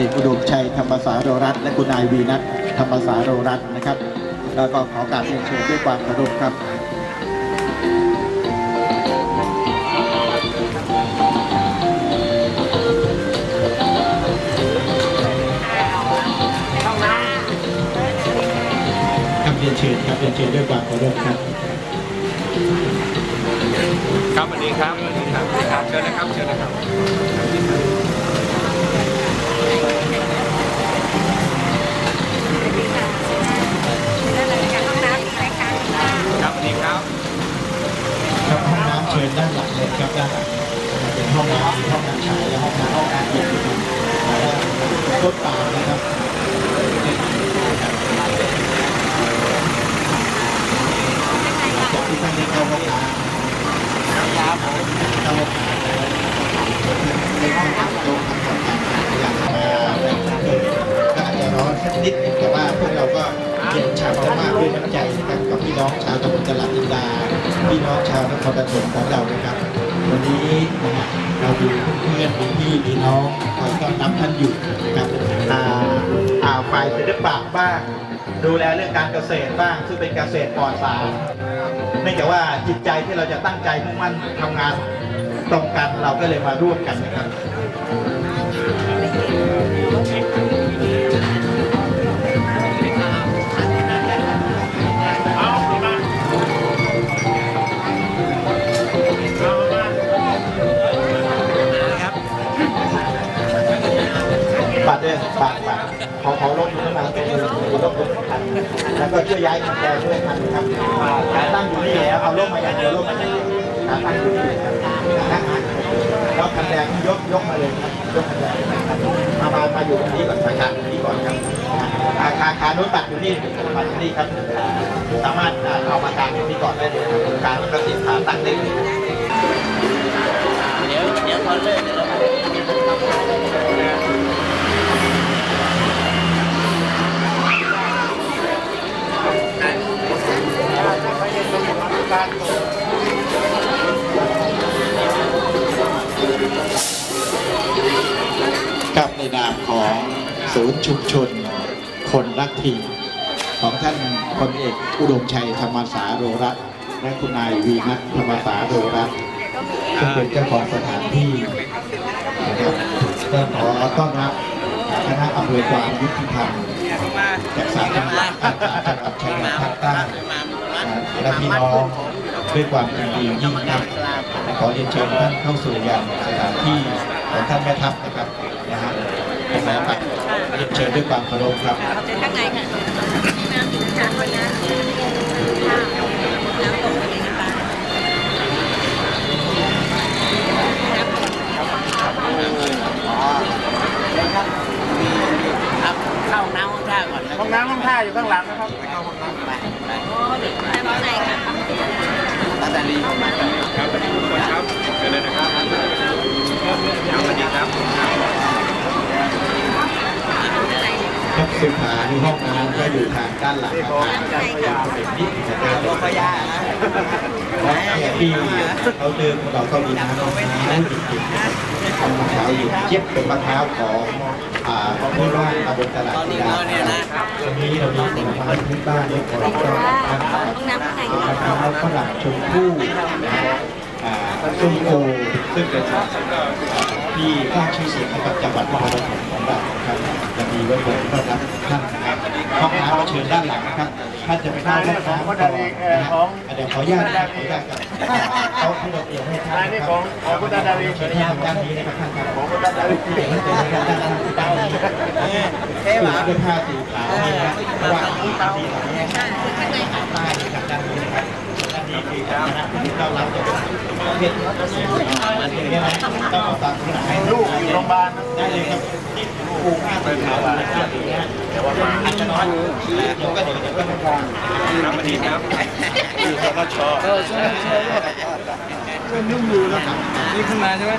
อกอุดมชัยธรรมสาโรรัตน์และคุณนายวีนัทธรรมสาโรรัตน์นะครับ แล้วก็ขอกาบเรียนเชิญด้วยความเคารพครับครับเรียนเชิญครับเรียนเชิญด้วยความเคารพครับ ครับสวัสดีครับสวัสดีครับสวัสดีครับเชิญนะครับเชิญนะครับ เลยครับด้านเป็นห้องน้ำห้องน้ำชายและห้องน้ำห้องน้ำหญิงนะครับแล้วต้นปาล์มนะครับจากที่ท่านได้เข้าห้องน้ำครับเข้าห้องน้ำในห้องน้ำโรงทำความสะอาดอย่างมาก็อาจจะร้อนสักนิดนึงแต่ว่าพวกเราก็เย็นฉ่ำมากด้วยน้ำใจนะครับกับพี่น้องชาวตำบลตลาดอินดาพี่น้องชาวนครปฐมของเรานะครับ วันนี้เราดูเพื่อนพี่พี่น้องคอยต้อนรับท่านอยู่ครับอ่าอ่าฝ่ายศิลปะบ้าง ดูแลเรื่องการเกษตรบ้าง ซึ่งเป็นเกษตรปลอดสารเนื่องจากว่าจิตใจที่เราจะตั้งใจมุ่งมั่นทำงานตรงกันเราก็เลยมาร่วมกันนะครับ ขอขอลบดูข้างหลังตรงมือลบอยู่ข้างหลังแล้วก็ช่วยย้ายขันแดงด้วยคันนะครับขาตั้งอยู่นี่แล้วเอาลบมาอย่างเดียวลบมาอย่างเดียวขาตั้งอยู่นี่ครับนะฮะแล้วคันแดงยกยกมาเลยครับยกคันแดงครับมามามาอยู่ตรงนี้ก่อนมาขาตรงนี้ก่อนครับขาขาขาโน้นตัดอยู่นี่ตัดอยู่นี่ครับ สามารถเอามากางตรงนี้ก่อนได้เลยกางแล้วก็เสียบขาตั้งได้เลยเดี๋ยวเดี๋ยวพอเลิกเดี๋ยวเรา กับในนามของศูนย์ชุมชน คนรักทีมของท่านพลเอกอุดมชัยธรรมสาโรรัตและคุณนายวีนัทธรรมสาโรรัตน์ซึ่งเป็นเจ้าของสถานที่นะครับก็ขอต้อนรับคณะอำเภอความยุติธรรมจากสารจังหวัด และพี่น้องด้วยความยินดียิ่งนักขอเรียนเชิญท่านเข้าสู่ยังสถานที่ของท่านแม่ทัพนะครับนะฮะขอปัดเรียนเชิญด้วยความเคารพครับเชิญข้างในค่ะน้ำกินน้ำวันน้ำน้ำตกไปในน้ำปลาครับเข้าน้ำห้องท่าก่อนนะห้องน้ำห้องท่าอยู่ข้างหลังนะครับ ไปไปแต่ข้างในค่ะตาตาลีครับสวัสดีทุกคนครับเชิญเลยนะครับครับสวัสดีครับ ครับ สุขาที่ห้องน้ำก็อยู่ทางด้านหลังอาคารเป็นนิติการโลกยานะและแขกที่เขาเดินเราก็มีน้ำมะพร้าวจริงๆทำมะพร้าวอยู่เทียบเป็นมะพร้าวของอ่าพื้นบ้านตำบลตลาดตอนกีนี้ฬาเราเนี่นะวันนี้เรามีผลไม้พื้นบ้านด้วยของเรานะครับมะพร้าวฝรั่งชมพู่ส้มโอซึ่งเป็นที่สร้างชื่อเสียงให้กับจังหวัดนครปฐม มีไว้บนต้อนรับท่านนะครับห้องน้ำเราเชิญด้านหลังนะครับท่านจะไปเข้าห้องน้ำก่อนนะฮะเดี๋ยวขออนุญาตขออนุญาตครับเขาที่เราเตรียมให้ท่านนะครับของคุณดาดาวีเชิญท่านทางด้านนี้นะครับท่านครับของคุณดาดาวีเดี๋ยวให้เจอด้านด้านด้านด้านนี้เอ๊ะด้วยผ้าสีขาวนี่นะเพราะว่าที่ตาสีเนี่ยค่ะคือข้างในค่ะใต้กับด้านนี้ ลูกอยู่โรงพยาบาลได้เลยครับที่ปลูกผ้าสีขาวนะครับอย่างเงี้ยแต่ว่าอาจจะน้อยเดี๋ยวก็เดี๋ยวเดี๋ยวก็ไม่พอครับสวัสดีครับอยู่สกชเออช่วยช่วยช่วยนุ่มอยู่นะครับนี่ขึ้นมาใช่ไหม